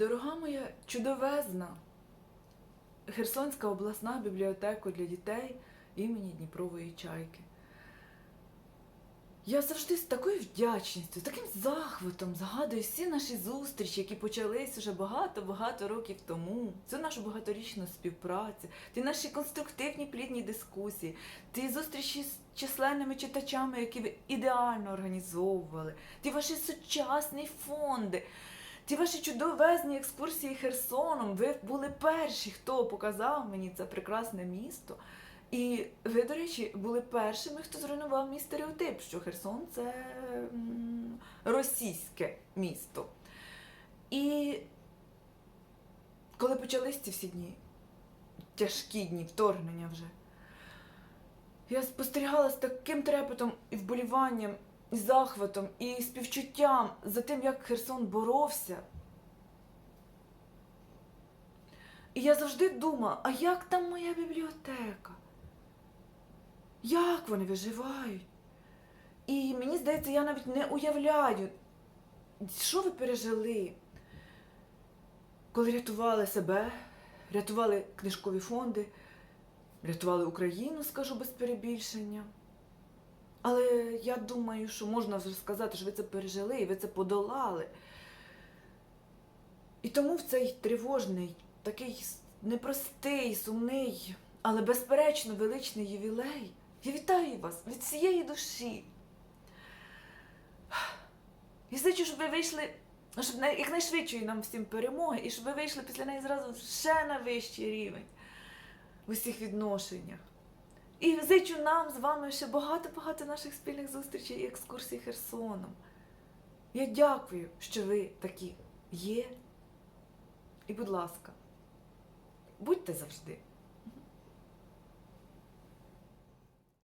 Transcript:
Дорога моя чудовезна Херсонська обласна бібліотека для дітей імені Дніпрової Чайки. Я завжди з такою вдячністю, з таким захватом згадую всі наші зустрічі, які почались уже багато-багато років тому. Цю нашу багаторічну співпрацю, ті наші конструктивні плідні дискусії, ті зустрічі з численними читачами, які ви ідеально організовували, ті ваші сучасні фонди. Ті ваші чудовезні екскурсії Херсоном. Ви були перші, хто показав мені це прекрасне місто. І ви, до речі, були першими, хто зруйнував мій стереотип, що Херсон це російське місто. І коли почались ці всі дні, тяжкі дні, вторгнення вже, я спостерігала з таким трепетом і вболіванням, захватом, і співчуттям за тим, як Херсон боровся. І я завжди думала, а як там моя бібліотека? Як вони виживають? І мені здається, я навіть не уявляю, що ви пережили, коли рятували себе, рятували книжкові фонди, рятували Україну, скажу без перебільшення. Але я думаю, що можна сказати, що ви це пережили і ви це подолали. І тому в цей тривожний, такий непростий, сумний, але безперечно величний ювілей. Я вітаю вас від всієї душі. І зичу, щоб ви вийшли, щоб най- якнайшвидшої нам всім перемоги, і щоб ви вийшли після неї зразу ще на вищий рівень в усіх відношеннях. І зичу нам з вами ще багато-багато наших спільних зустрічей і екскурсій Херсоном. Я дякую, що ви такі є. І, будь ласка, будьте завжди.